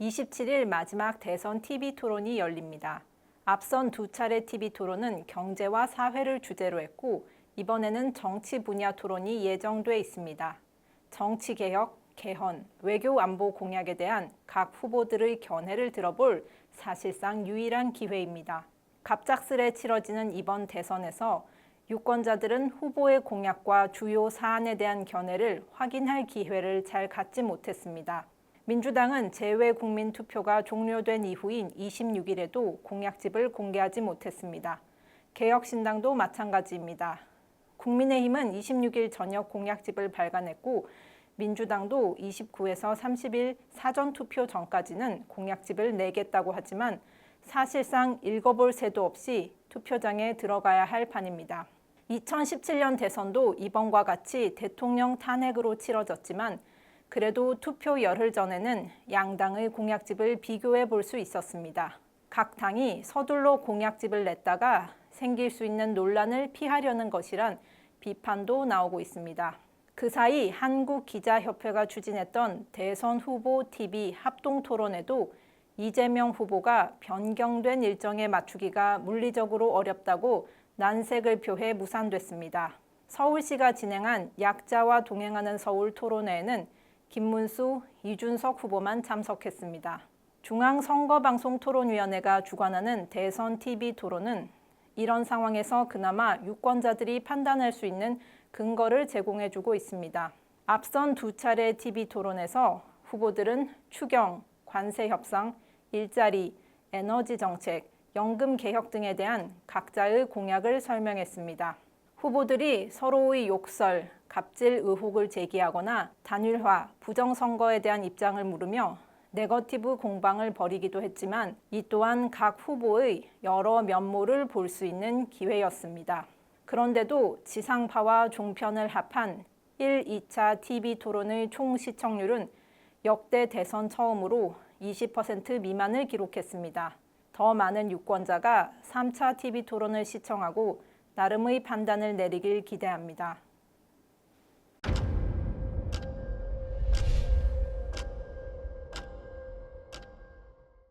27일 마지막 대선 TV 토론이 열립니다. 앞선 두 차례 TV 토론은 경제와 사회를 주제로 했고 이번에는 정치 분야 토론이 예정돼 있습니다. 정치 개혁, 개헌, 외교 안보 공약에 대한 각 후보들의 견해를 들어볼 사실상 유일한 기회입니다. 갑작스레 치러지는 이번 대선에서 유권자들은 후보의 공약과 주요 사안에 대한 견해를 확인할 기회를 잘 갖지 못했습니다. 민주당은 재외 국민 투표가 종료된 이후인 26일에도 공약집을 공개하지 못했습니다. 개혁신당도 마찬가지입니다. 국민의힘은 26일 저녁 공약집을 발간했고 민주당도 29에서 30일 사전 투표 전까지는 공약집을 내겠다고 하지만 사실상 읽어볼 새도 없이 투표장에 들어가야 할 판입니다. 2017년 대선도 이번과 같이 대통령 탄핵으로 치러졌지만 그래도 투표 열흘 전에는 양당의 공약집을 비교해 볼 수 있었습니다. 각 당이 서둘러 공약집을 냈다가 생길 수 있는 논란을 피하려는 것이란 비판도 나오고 있습니다. 그 사이 한국기자협회가 추진했던 대선 후보 TV 합동 토론에도 이재명 후보가 변경된 일정에 맞추기가 물리적으로 어렵다고 난색을 표해 무산됐습니다. 서울시가 진행한 약자와 동행하는 서울 토론회에는 김문수, 이준석 후보만 참석했습니다. 중앙선거방송토론위원회가 주관하는 대선 TV 토론은 이런 상황에서 그나마 유권자들이 판단할 수 있는 근거를 제공해주고 있습니다. 앞선 두 차례 TV 토론에서 후보들은 추경, 관세 협상, 일자리, 에너지 정책, 연금 개혁 등에 대한 각자의 공약을 설명했습니다. 후보들이 서로의 욕설, 갑질 의혹을 제기하거나 단일화, 부정선거에 대한 입장을 물으며 네거티브 공방을 벌이기도 했지만 이 또한 각 후보의 여러 면모를 볼 수 있는 기회였습니다. 그런데도 지상파와 종편을 합한 1, 2차 TV 토론의 총 시청률은 역대 대선 처음으로 20% 미만을 기록했습니다. 더 많은 유권자가 3차 TV 토론을 시청하고 나름의 판단을 내리길 기대합니다.